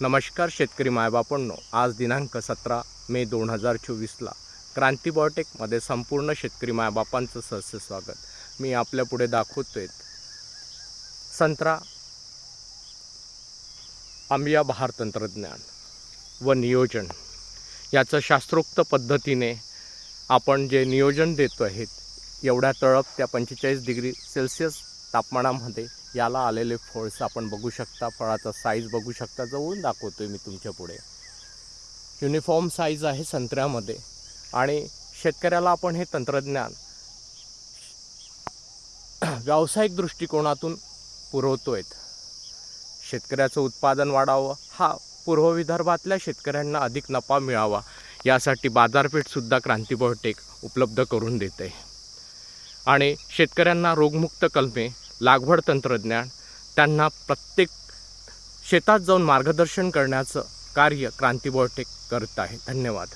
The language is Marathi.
नमस्कार शेतकरी मायबापांनो आज दिनांक सतरा मे दोन हजार चोवीसला क्रांती बॉटेकमध्ये संपूर्ण शेतकरी मायबापांचं सहस्य स्वागत. मी आपल्या पुढे आहे संत्रा आंबिया बहार तंत्रज्ञान व नियोजन. याचं शास्त्रोक्त पद्धतीने आपण जे नियोजन देतो आहेत एवढ्या तळप त्या पंचेचाळीस डिग्री सेल्सिअस तापमानामध्ये याला आलेले फळस आपण बघू शकता. फळाचा साईज बघू शकता. जवळून आहे मी तुमच्यापुढे. युनिफॉर्म साईज आहे संत्र्यामध्ये. आणि शेतकऱ्याला आपण हे तंत्रज्ञान व्यावसायिक दृष्टिकोनातून पुरवतो आहेत शेतकऱ्याचं उत्पादन वाढावं. हा पूर्व विदर्भातल्या शेतकऱ्यांना अधिक नफा मिळावा. यासाठी बाजारपेठसुद्धा क्रांती बॉटेक उपलब्ध करून देते. आणि शेतकऱ्यांना रोगमुक्त कलमे लागवड तंत्रज्ञान त्यांना प्रत्येक शेतात जाऊन मार्गदर्शन करण्याचं कार्य क्रांती बोर्टे करत आहे धन्यवाद.